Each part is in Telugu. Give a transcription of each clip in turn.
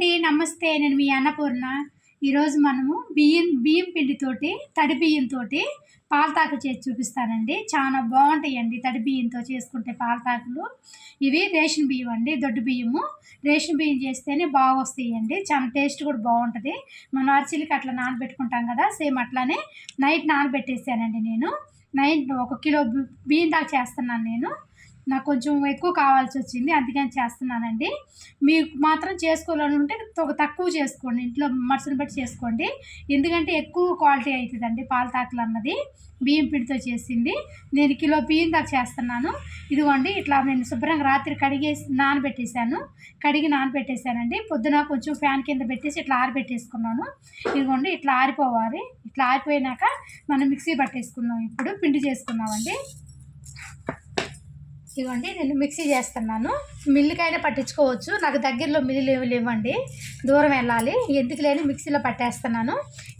అండి నమస్తే. నేను మీ అన్నపూర్ణ. ఈరోజు మనము బియ్యం బియ్యం పిండితోటి తడి బియ్యంతో పాలతాకు చేసి చూపిస్తానండి. చాలా బాగుంటాయండి తడి బియ్యంతో చేసుకుంటే పాలతాకులు. ఇవి రేషన్ బియ్యం అండి దొడ్డు బియ్యము. రేషన్ బియ్యం చేస్తేనే బాగా వస్తాయండి చాలా టేస్ట్ కూడా బాగుంటుంది. మనం అరిచిలకి అట్లా నానబెట్టుకుంటాం కదా సేమ్ అట్లానే నైట్ నానబెట్టేసానండి నేను. నైట్ ఒక కిలో బియ్యం దాకా చేస్తున్నాను నేను. నాకు కొంచెం ఎక్కువ కావాల్సి వచ్చింది అందుకని చేస్తున్నానండి. మీకు మాత్రం చేసుకోవాలని ఉంటే తక్కువ చేసుకోండి ఇంట్లో మనుషుని బట్టి చేసుకోండి. ఎందుకంటే ఎక్కువ క్వాలిటీ అవుతుందండి పాలతాకులు అన్నది బియ్యం పిండితో చేసింది. నేను కిలో బియ్యం దాకా చేస్తున్నాను. ఇదిగోండి ఇట్లా నేను శుభ్రంగా రాత్రి కడిగేసి నానబెట్టేశాను. కడిగి నానబెట్టేశానండి. పొద్దున కొంచెం ఫ్యాన్ కింద పెట్టేసి ఇట్లా ఆరిపెట్టేసుకున్నాను. ఇదిగోండి ఇట్లా ఆరిపోవాలి. ఇట్లా ఆరిపోయినాక మనం మిక్సీ పట్టేసుకుందాం. ఇప్పుడు పిండి చేసుకున్నామండి ఇదిగోండి నేను మిక్సీ చేస్తున్నాను. మిల్లుకైనా పట్టించుకోవచ్చు. నాకు దగ్గరలో మిల్లులు ఏమి లేవండి. దూరం వెళ్ళాలి. ఎందుకు లేని మిక్సీలో పట్టేస్తున్నాను.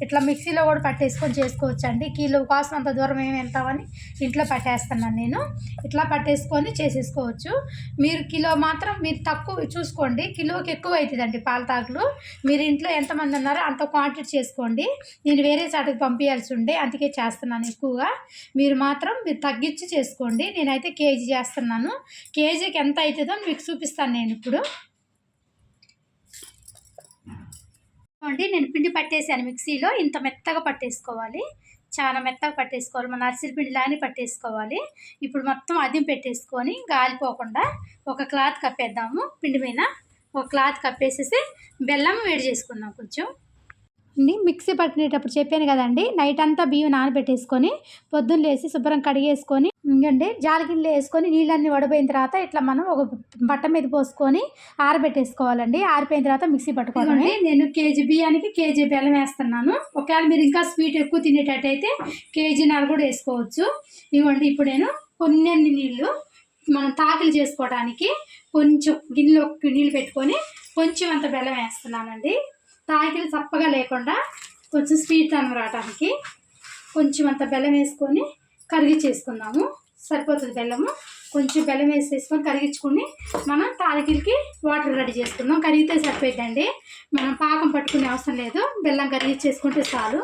ఇట్లా మిక్సీలో కూడా పట్టేసుకొని చేసుకోవచ్చు అండి కిలో కోసం అంత దూరం ఏమి వెళ్తామని ఇంట్లో పట్టేస్తున్నాను నేను. ఇట్లా పట్టేసుకొని చేసేసుకోవచ్చు. మీరు కిలో మాత్రం మీరు తక్కువ చూసుకోండి. కిలోకి ఎక్కువ అవుతుందండి పాల తాకులు మీరు ఇంట్లో ఎంతమంది ఉన్నారో అంత క్వాంటిటీ చేసుకోండి. నేను వేరే చాటుకు పంపించాల్సి ఉండే అందుకే చేస్తున్నాను ఎక్కువగా. మీరు మాత్రం మీరు తగ్గించి చేసుకోండి. నేనైతే కేజీ చేస్తున్నాను. కేజీకి ఎంత అవుతుందో మీకు చూపిస్తాను నేను ఇప్పుడు. అండి నేను పిండి పట్టేసాను మిక్సీలో. ఇంత మెత్తగా పట్టేసుకోవాలి. చాలా మెత్తగా పట్టేసుకోవాలి. మన అరిసిరి పిండి లాని పట్టేసుకోవాలి. ఇప్పుడు మొత్తం అదిం పెట్టేసుకొని గాలిపోకుండా ఒక క్లాత్ కప్పేద్దాము పిండి మీద. ఒక క్లాత్ కప్పేసేసి బెల్లం వేడి చేసుకుందాం కొంచెం. అండి మిక్సీ పట్టుకునేటప్పుడు చెప్పాను కదండి నైట్ అంతా బియ్యం నానబెట్టేసుకొని పొద్దున్న లేసి శుభ్రం కడిగేసుకొని ఇంకండి జాలిగిన్నెలో వేసుకొని నీళ్ళన్నీ వడపోయిన తర్వాత ఇట్లా మనం ఒక బట్ట మీద పోసుకొని ఆరబెట్టేసుకోవాలండి. ఆరిపోయిన తర్వాత మిక్సీ పట్టుకోవాలండి నేను కేజీ బియ్యానికి కేజీ బెల్లం వేస్తున్నాను. ఒకవేళ మీరు ఇంకా స్వీట్ ఎక్కువ తినేటట్టయితే కేజీ కేజీన్నర కూడా వేసుకోవచ్చు. ఇవ్వండి ఇప్పుడు నేను కొన్ని నీళ్ళు మనం తాకిలు చేసుకోవడానికి కొంచెం గిన్నెలో నీళ్ళు పెట్టుకొని కొంచెం అంత బెల్లం వేస్తున్నానండి. తాకిలు చప్పగా లేకుండా కొంచెం స్వీట్ అన్నం రావడానికి కొంచెం అంత బెల్లం వేసుకొని కరిగి చేసుకుందాము సరిపోతుంది బెల్లము. కొంచెం బెల్లం వేసేసుకొని కరిగించుకుని మనం తాలికిలకి వాటర్ రెడీ చేసుకుందాం. కరిగితే సరిపోయిందండి మనం పాకం పట్టుకునే అవసరం లేదు. బెల్లం కరిగించేసుకుంటే చాలు.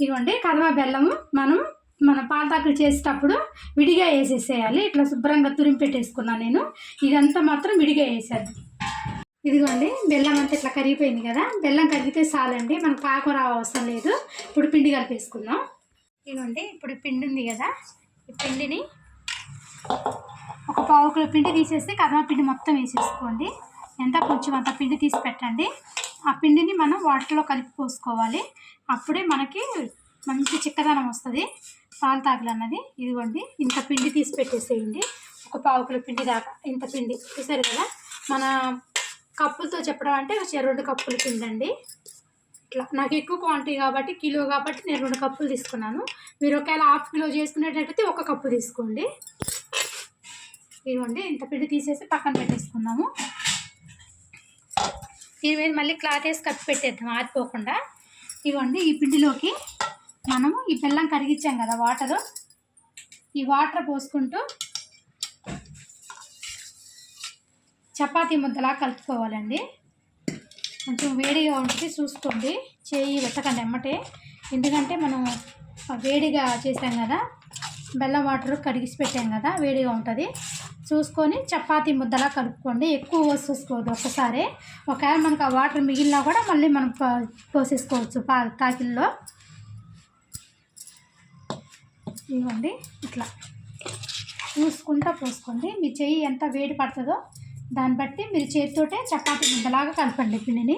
ఇదిగోండి కదమ బెల్లము మనం మన పాలతాకులు చేసేటప్పుడు విడిగా వేసేసేయాలి. ఇట్లా శుభ్రంగా తురిమి పెట్టేసుకున్నాను నేను. ఇదంతా మాత్రం విడిగా వేసేది ఇదిగోండి బెల్లం అంతా ఇట్లా కరిగిపోయింది కదా బెల్లం కరిగితే చాలండి మనకు పాకం రావ అవసరం లేదు. ఇప్పుడు పిండి కలిపేసుకుందాం. ఇదిగోండి ఇప్పుడు పిండి ఉంది కదా ఈ పిండిని ఒక పావు కిలో పిండి తీసేసి కదమ పిండి మొత్తం వేసేసుకోండి. ఎంత కొంచెం అంత పిండి తీసి పెట్టండి. ఆ పిండిని మనం వాటర్లో కలిపి పోసుకోవాలి. అప్పుడే మనకి మంచి చిక్కదనం వస్తుంది. పాలతాకులు అన్నది ఇదిగోండి ఇంత పిండి తీసి పెట్టేసేయండి. ఒక పావు కిలో పిండి దాకా ఇంత పిండి చూసారు కదా మన కప్పులతో చెప్పడం అంటే రెండు కప్పులు తిండండి ఇట్లా నాకు ఎక్కువ క్వాంటిటీ కాబట్టి కిలో కాబట్టి నేను రెండు కప్పులు తీసుకున్నాను. మీరు ఒకవేళ హాఫ్ కిలో చేసుకునేటట్టయితే ఒక కప్పు తీసుకోండి. ఇదిగోండి ఇంత పిండి తీసేసి పక్కన పెట్టేసుకున్నాము. దీని మీద మళ్ళీ క్లాత్ వేసి కప్పి పెట్టేద్దాం ఆరిపోకుండా. ఇదిగోండి ఈ పిండిలోకి మనము ఈ బెల్లం కరిగించాం కదా వాటరు ఈ వాటర్ పోసుకుంటూ చపాతీ ముద్దలా కలుపుకోవాలండి. కొంచెం వేడిగా ఉంటుంది చూసుకోండి. చేయి పెట్టకండి అమ్మటే ఎందుకంటే మనం వేడిగా చేసాం కదా బెల్లం వాటర్ కడిగిసి పెట్టాం కదా వేడిగా ఉంటుంది. చూసుకొని చపాతీ ముద్దలా కలుపుకోండి. ఎక్కువ పోసేసుకోవద్దు ఒక్కసారి. ఒకవేళ మనకు ఆ వాటర్ మిగిలినా కూడా మళ్ళీ మనం పోసేసుకోవచ్చు పా తాకిల్లో ఇవ్వండి ఇట్లా. చూసుకుంటా పోసుకోండి. మీ చెయ్యి ఎంత వేడి పడుతుందో దాన్ని బట్టి మీరు చేతితోటే చపాతి ముద్దలాగా కలపండి పిండిని.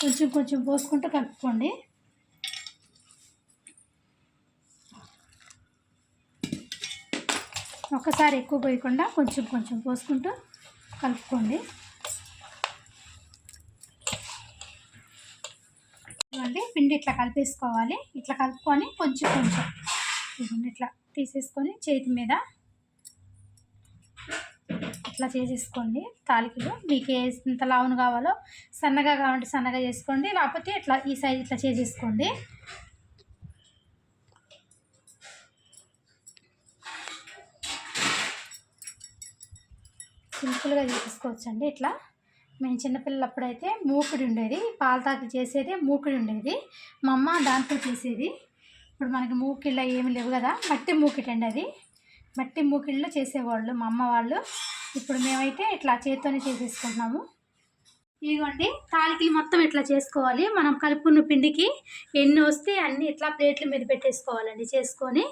కొంచెం కొంచెం పోసుకుంటూ కలుపుకోండి. ఒకసారి ఎక్కువ పోయకుండా కొంచెం కొంచెం పోసుకుంటూ కలుపుకోండి. చూడండి పిండి ఇట్లా కలిపేసుకోవాలి. ఇట్లా కలుపుకొని కొంచెం కొంచెం ఇట్లా తీసేసుకొని చేతి మీద ఇట్లా చేసేసుకోండి. తాలికలు మీకు ఏ ఎంత లావును కావాలో సన్నగా కావాలంటే సన్నగా చేసుకోండి. లేకపోతే ఇట్లా ఈ సైజ్ ఇట్లా చేసేసుకోండి. సింపుల్గా చేసుకోవచ్చు అండి ఇట్లా. మేము చిన్నపిల్లలప్పుడైతే మూకుడి ఉండేది. పాలతాకి చేసేది మూకుడి ఉండేది. మా అమ్మ దాంతో చేసేది. ఇప్పుడు మనకి మూకిళ్ళ ఏమి లేవు కదా మట్టి మూకిటండి అది మట్టి మూకిళ్ళు చేసేవాళ్ళు మా అమ్మ వాళ్ళు. ఇప్పుడు మేమైతే ఇట్లా చేత్తోనే చేసేసుకుంటున్నాము. ఇదిగోండి తాలికలు మొత్తం ఇట్లా చేసుకోవాలి. మనం కలుపుకున్న పిండికి ఎన్ని వస్తే అన్ని ఇట్లా ప్లేట్ల మీద పెట్టేసుకోవాలండి చేసుకొని.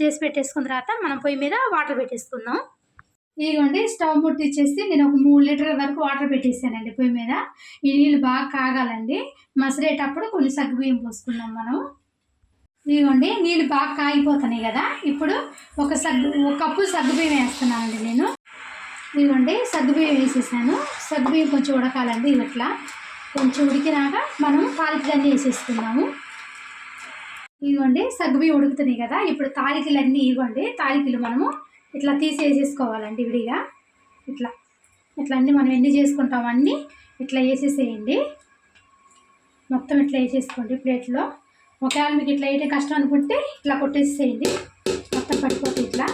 చేసి పెట్టేసుకున్న తర్వాత మనం పొయ్యి మీద వాటర్ పెట్టేసుకుందాం. ఇదిగోండి స్టవ్ ముట్టిచ్చేసి నేను ఒక మూడు లీటర్ వరకు వాటర్ పెట్టేసానండి పొయ్యి మీద. ఈ నీళ్ళు బాగా కాగాలండి. మసిరేటప్పుడు కొన్ని సగ్గుబియ్యం పోసుకున్నాం మనం. ఇదిగోండి నీళ్ళు బాగా కాగిపోతున్నాయి కదా. ఇప్పుడు ఒక సగ్గు ఒక కప్పు సగ్గుబియ్యం వేస్తున్నానండి నేను. ఇదిగోండి సగ్గుబియ్యం వేసేసాను. సగ్గుబియ్యం కొంచెం ఉడకాలండి ఇది ఇట్లా. కొంచెం ఉడికినాక మనం తాలికలన్నీ వేసేసుకున్నాము ఇదిగోండి సగ్గుబియ్యం ఉడుకుతున్నాయి కదా. ఇప్పుడు తాలికలన్నీ ఇవ్వండి తాలికలు మనము ఇట్లా తీసేసేసుకోవాలండి విడిగా. ఇట్లా ఇట్లా అన్నీ మనం ఎన్ని చేసుకుంటాం అన్నీ ఇట్లా వేసేసేయండి. మొత్తం ఇట్లా వేసేసుకోండి ప్లేట్లో. ఒకవేళ మీకు ఇట్లా అయితే కష్టం అనుకుంటే ఇట్లా కొట్టేసేయండి. మొత్తం పడిపోతే ఇట్లా.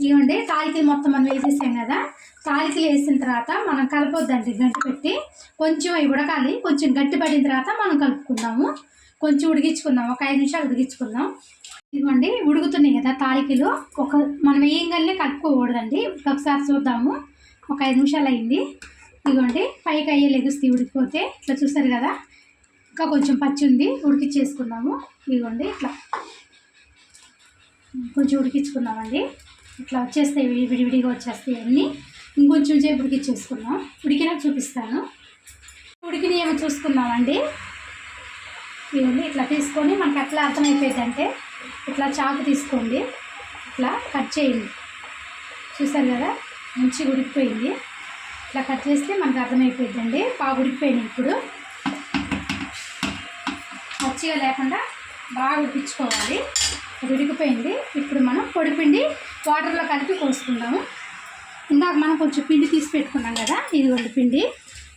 ఇవ్వండి తాలికలు మొత్తం మనం వేసేసాం కదా. తాలికలు వేసిన తర్వాత మనం కలపొద్దండి గంటి పెట్టి. కొంచెం అవి ఉడకాలి కొంచెం గట్టి పడిన తర్వాత మనం కలుపుకుందాము. కొంచెం ఉడికించుకుందాం ఒక ఐదు నిమిషాలు ఉడికించుకుందాం. ఇదిగోండి ఉడుకుతున్నాయి కదా తాలికలు. ఒక మనం వేయంగానే కలుపుకోకూడదండి. ఒకసారి చూద్దాము. ఒక ఐదు నిమిషాలు అయింది. ఇదిగోండి పైకి అయ్యే లెగుస్తే ఉడికిపోతే. ఇట్లా చూసారు కదా? ఇంకా కొంచెం పచ్చి ఉంది ఉడికించేసుకున్నాము ఇదిగోండి ఇట్లా. కొంచెం ఉడికించుకున్నామండి ఇట్లా వచ్చేస్తాయి విడి విడివిడిగా వచ్చేస్తాయి అన్నీ. ఇంకొంచెం సేపు ఉడికించేసుకున్నాం ఉడికినా చూపిస్తాను. ఉడికిన ఏమో చూసుకున్నామండి ఇవన్నీ ఇట్లా తీసుకొని మనకి ఎట్లా అర్థమైపోయిందంటే ఇట్లా చాకు తీసుకోండి. ఇట్లా కట్ చేయండి. చూసారు కదా? మంచిగా ఉడికిపోయింది. ఇట్లా కట్ చేస్తే మనకు అర్థమైపోయిందండి బాగా ఉడికిపోయింది ఇప్పుడు. పచ్చిగా లేకుండా బాగా ఉడిపించుకోవాలి ఉడికిపోయింది. ఇప్పుడు మనం పొడిపిండి వాటర్లో కలిపి పోసుకుందాము ఇందాక మనం కొంచెం పిండి తీసి పెట్టుకున్నాం కదా ఇది వండి పిండి.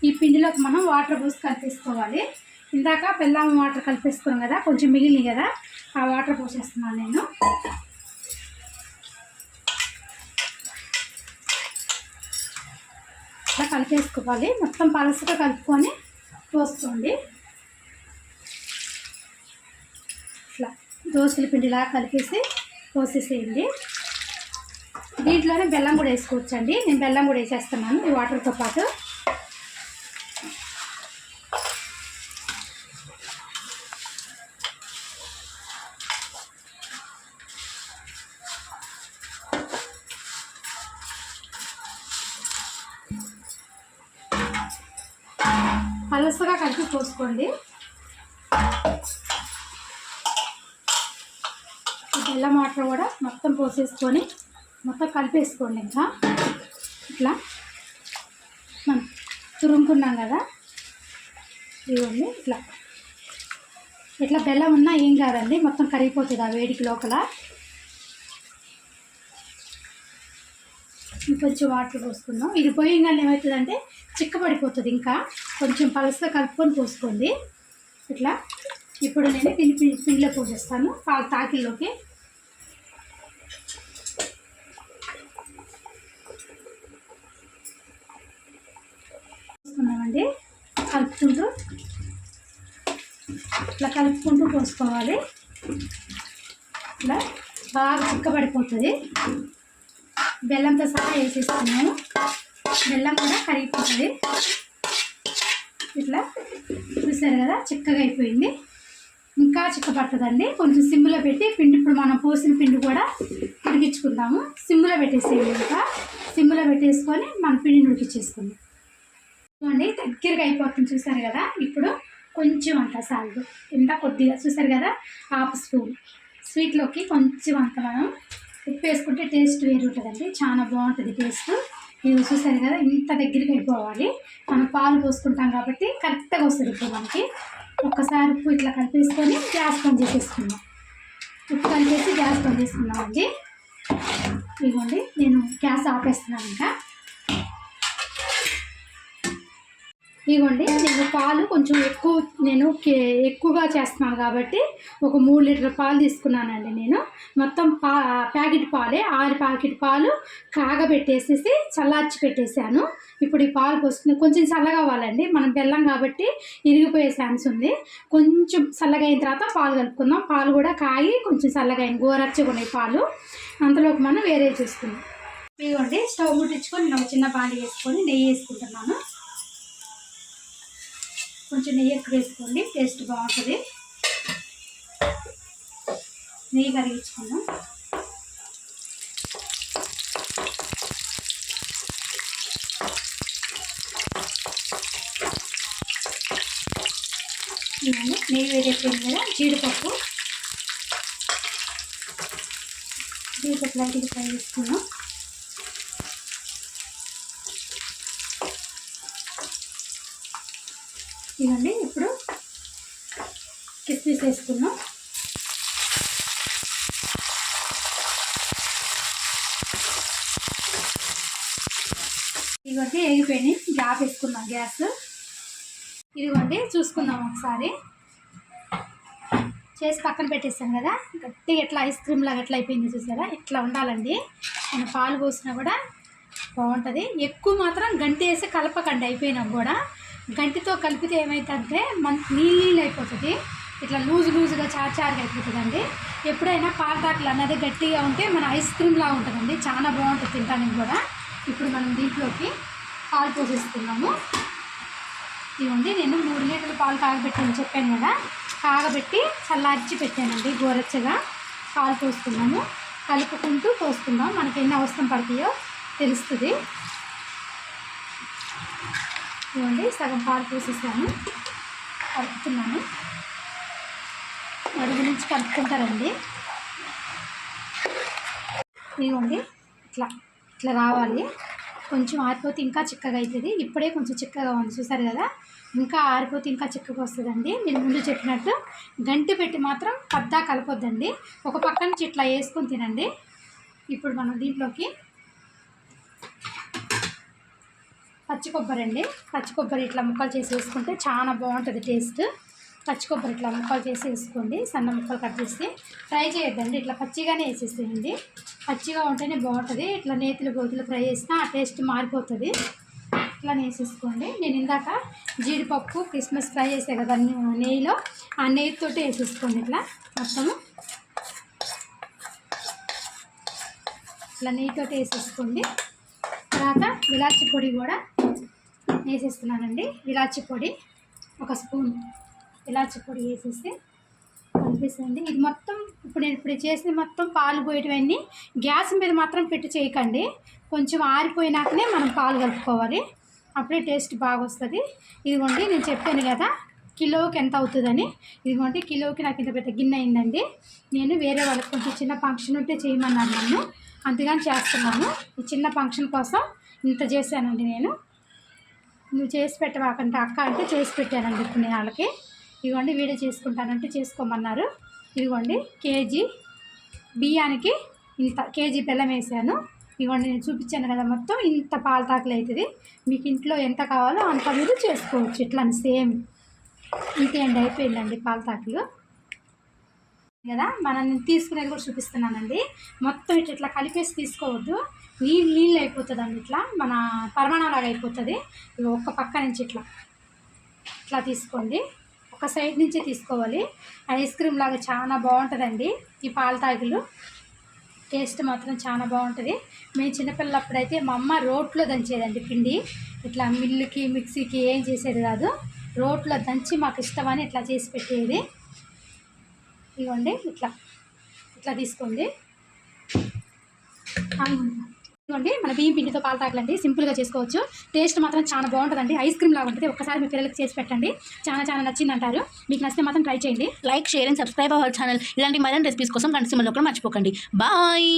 ఈ పిండిలోకి మనం వాటర్ పోసి కలిపేసుకోవాలి. ఇందాక బెల్లం వాటర్ కలిపేసుకున్నాం కదా కొంచెం మిగిలింది కదా ఆ వాటర్ పోసేస్తున్నాను నేను. అలా కలిపేసుకోవాలి. మొత్తం పలసగా కలుపుకొని పోసుకోండి ఇట్లా దోశల పిండిలా కలిపేసి పోసేసేయండి దీంట్లోనే బెల్లం కూడా వేసుకోవచ్చండి. నేను బెల్లం కూడా వేసేస్తున్నాను ఈ వాటర్తో పాటు. పలసగా కలిపి పోసుకోండి ఈ బెల్లం వాటర్ కూడా మొత్తం పోసేసుకొని మొత్తం కలిపేసుకోండి ఇంకా. ఇట్లా. మనం తురుముకున్నాం కదా. ఇవ్వండి ఇట్లా. ఇట్లా బెల్లం ఉన్నా ఏం కాదండి మొత్తం కరిగిపోతుంది ఆ వేడికి లోపల. ఇంకొంచెం వాటర్ పోసుకుందాం. ఇది పోయంగానే ఏమవుతుందంటే చిక్కబడిపోతుంది ఇంకా. కొంచెం పలసగా కలుపుకొని పోసుకోండి. ఇట్లా. ఇప్పుడు నేను పిండి పిండిలో పోసేస్తాను. పాలు తాకిల్లోకి. పోసుకున్నామండి కలుపుకుంటూ ఇట్లా కలుపుకుంటూ పోసుకోవాలి. ఇట్లా బాగా చిక్కబడిపోతుంది. బెల్లంతో సహా వేసేసుకున్నాము. బెల్లం కూడా కరిగిపోతుంది. ఇట్లా చూసారు కదా చిక్కగా అయిపోయింది. ఇంకా చిక్కపడుతుందండి కొంచెం సిమ్లో పెట్టి పిండి ఇప్పుడు మనం పోసిన పిండి కూడా ఉడికించుకుందాము. సిమ్లో పెట్టేసేయండి ఇంకా. సిమ్లో పెట్టేసుకొని మన పిండిని ఉడికించేసుకుందాం. చూడండి దగ్గరగా అయిపోతుంది. చూసారు కదా? ఇప్పుడు కొంచెం అంత సాల్ట్. ఇంత కొద్దిగా. చూసారు కదా? Half spoon. స్వీట్లోకి కొంచెం అంత మనం ఉప్పు వేసుకుంటే టేస్ట్ వేరు ఉంటుందండి. చాలా బాగుంటుంది టేస్ట్. మీరు చూసారు కదా? ఇంత దగ్గరికి అయిపోవాలి. మనం పాలు పోసుకుంటాం కాబట్టి కరెక్ట్గా వస్తుంది ఇప్పుడు మనకి. ఒక్కసారి ఉప్పు ఇట్లా కలిపేసుకొని గ్యాస్ బంద్ చేసేసుకుందాం. ఉప్పు కలిపేసి గ్యాస్ బంద్ చేసుకుందామండి ఇదిగోండి. నేను గ్యాస్ ఆపేస్తున్నాను ఇంకా. ఇగోండి నేను పాలు కొంచెం ఎక్కువ నేను కే- ఎక్కువగా చేస్తున్నాను కాబట్టి ఒక మూడు లీటర్ పాలు తీసుకున్నానండి నేను. మొత్తం పా ప్యాకెట్ పాలే ఆరు ప్యాకెట్ పాలు కాగబెట్టేసేసి చల్లార్చి పెట్టేశాను. ఇప్పుడు ఈ పాలు పోసుకుని కొంచెం చల్లగా అవ్వాలండి. మనం బెల్లం కాబట్టి ఇరిగిపోయే ఛాన్స్ ఉంది. కొంచెం చల్లగా అయిన తర్వాత పాలు కలుపుకుందాం. పాలు కూడా కాగి కొంచెం చల్లగా అయిన గోరచ్చగా పాలు. అంతలోకి మనం వేరే చూసుకుందాం. ఇదిగోండి స్టవ్ ముట్టించుకొని నేను చిన్న బాండి వేసుకొని నెయ్యి వేసుకుంటున్నాను. కొంచెం నెయ్యి ఎక్కువ వేసుకోండి టేస్ట్ బాగుంటుంది. నెయ్యి కరిగించుకున్నాం నెయ్యి వేడెక్కింది కదా జీడిపప్పు. జీడిపప్పు లైట్గా ఫ్రై చేసుకున్నాం ఇవన్నీ ఇప్పుడు కిస్మిస్ వేసుకున్నాం ఇదిగోండి వేగిపోయినాయి. గ్యాప్ వేసుకున్నాం గ్యాస్. ఇదిగోండి చూసుకుందాం ఒకసారి. చేసి పక్కన పెట్టేస్తాం కదా. గట్టిగా ఎట్లా ఐస్ క్రీమ్ లాగా ఎట్లా అయిపోయింది చూసారా? ఇట్లా ఉండాలండి. మనం పాలు పోసినా కూడా బాగుంటుంది. ఎక్కువ మాత్రం గంటి వేసి కలపకండి అయిపోయినా కూడా. గంటితో కలిపితే ఏమవుతుందంటే మన నీళ్ళు నీళ్ళు అయిపోతుంది. ఇట్లా లూజ్ లూజ్గా చార్ చారుగా అయిపోతుందండి. ఎప్పుడైనా పాలతాకులు అన్నది గట్టిగా ఉంటే మన ఐస్ క్రీమ్ లాగా ఉంటుందండి. చాలా బాగుంటుంది తినడానికి కూడా. ఇప్పుడు మనం దీంట్లోకి పాలు పోసేస్తున్నాము ఇవ్వండి నేను మూడు లీటర్ల పాలు కాగబెట్టాను చెప్పాను కదా. కాగబెట్టి చల్లార్చి పెట్టానండి గోరచ్చగా. పాలు పోసుకున్నాము కలుపుకుంటూ పోస్తున్నాం మనకి ఎన్ని అవసరం పడతాయో తెలుస్తుంది. ఇవ్వండి సగం పాలు పోసేసాను. కలుపుతున్నాను. అడుగు నుంచి కలుపుకుంటారండి. ఇవ్వండి ఇట్లా ఇట్లా రావాలి. కొంచెం ఆరిపోతే ఇంకా చిక్కగా అవుతుంది ఇప్పుడే కొంచెం చిక్కగా ఉంది చూసారు కదా? ఇంకా ఆరిపోతే ఇంకా చిక్కగా వస్తుందండి. నేను ముందు చెప్పినట్టు గంటి పెట్టి మాత్రం పద్దా కలపొద్దండి. ఒక పక్క నుంచి ఇట్లా వేసుకొని తినండి. ఇప్పుడు మనం దీంట్లోకి పచ్చి కొబ్బరి అండి. పచ్చి కొబ్బరి ఇట్లా ముక్కలు చేసి వేసుకుంటే చాలా బాగుంటుంది టేస్ట్. పచ్చి కొబ్బరి ఇట్లా ముక్కలు చేసి వేసుకోండి. సన్న ముక్కలు కట్ చేసి ఫ్రై చేయొద్దండి. ఇట్లా పచ్చిగానే వేసేసేయండి. పచ్చిగా ఉంటేనే బాగుంటుంది. ఇట్లా నేతులు గోతులు ఫ్రై చేసినా ఆ టేస్ట్ మారిపోతుంది. ఇట్లా వేసేసుకోండి. నేను ఇందాక జీడిపప్పు క్రిస్మస్ ఫ్రై చేసే కదా నెయ్యిలో. ఆ నెయ్యితోటి వేసేసుకోండి ఇట్లా మొత్తము. ఇట్లా నెయ్యితోటి వేసేసుకోండి. తర్వాత ఇలాచి పొడి కూడా వేసేస్తున్నానండి. ఇలాచి పొడి ఒక స్పూన్ ఇలాచి పొడి వేసేసి కనిపిస్తుంది. ఇది మొత్తం ఇప్పుడు నేను ఇప్పుడు చేసిన మొత్తం పాలు పోయేటివన్నీ గ్యాస్ మీద మాత్రం పెట్టి చేయకండి. కొంచెం ఆరిపోయినాకనే మనం పాలు కలుపుకోవాలి. అప్పుడే టేస్ట్ బాగా వస్తుంది ఇదిగోండి నేను చెప్పాను కదా కిలోకి ఎంత అవుతుందని. ఇదిగోండి కిలోకి నాకు ఇంత పెద్ద గిన్నె అయిందండి. నేను వేరే వాళ్ళకి కొంచెం చిన్న ఫంక్షన్ ఉంటే చేయమన్నాను నన్ను. అందుకని చేస్తున్నాను. ఈ చిన్న ఫంక్షన్ కోసం ఇంత చేశానండి నేను. నువ్వు చేసి పెట్టవాకంటే అక్క అంటే చేసి పెట్టానండి ఇప్పుడు నేను వాళ్ళకి ఇదిగోండి వీడియో చేసుకుంటానంటే చేసుకోమన్నారు. ఇదిగోండి కేజీ బియ్యానికి ఇంత కేజీ బెల్లం వేసాను. ఇదిగోండి నేను చూపించాను కదా మొత్తం ఇంత పాలతాకులు అవుతుంది. మీకు ఇంట్లో ఎంత కావాలో అంత మీరు చేసుకోవచ్చు. ఇట్లా సేమ్. ఇంతే అండి అయిపోయిందండి పాలతాకులు కదా మనం తీసుకునేది కూడా చూపిస్తున్నానండి. మొత్తం ఇట్లా ఇట్లా కలిపేసి తీసుకోవద్దు. నీళ్ళు నీళ్ళు అయిపోతుందండి ఇట్లా. మన పరమాణంలాగా అయిపోతుంది. ఒక్క పక్క నుంచి ఇట్లా ఇట్లా తీసుకోండి. ఒక సైడ్ నుంచే తీసుకోవాలి. ఐస్ క్రీమ్ లాగా చాలా బాగుంటుందండి ఈ పాల తాగులు టేస్ట్ మాత్రం చాలా బాగుంటుంది. మేము చిన్నపిల్లప్పుడైతే మా అమ్మ రోట్లో దంచేదండి పిండి. ఇట్లా మిల్లుకి మిక్సీకి ఏం చేసేది కాదు. రోట్లో దంచి మాకు ఇష్టమని ఇట్లా చేసి పెట్టేది. ఇవ్వండి ఇట్లా ఇట్లా తీసుకోండి. ఇవ్వండి మన బియ్యం పిండితో పాలు తాగలండి. సింపుల్గా చేసుకోవచ్చు. టేస్ట్ మాత్రం చాలా బాగుంటుందండి. ఐస్ క్రీమ్ లాగా ఉంటుంది. ఒక్కసారి మీ పిల్లలకి చేసి పెట్టండి. చాలా చాలా నచ్చింది అంటారు మీకు నచ్చితే మాత్రం ట్రై చేయండి. Like share and subscribe our channel. ఇలాంటి మరిన్ని రెసిపీస్ కోసం గంట కూడా మర్చిపోకండి. బాయ్!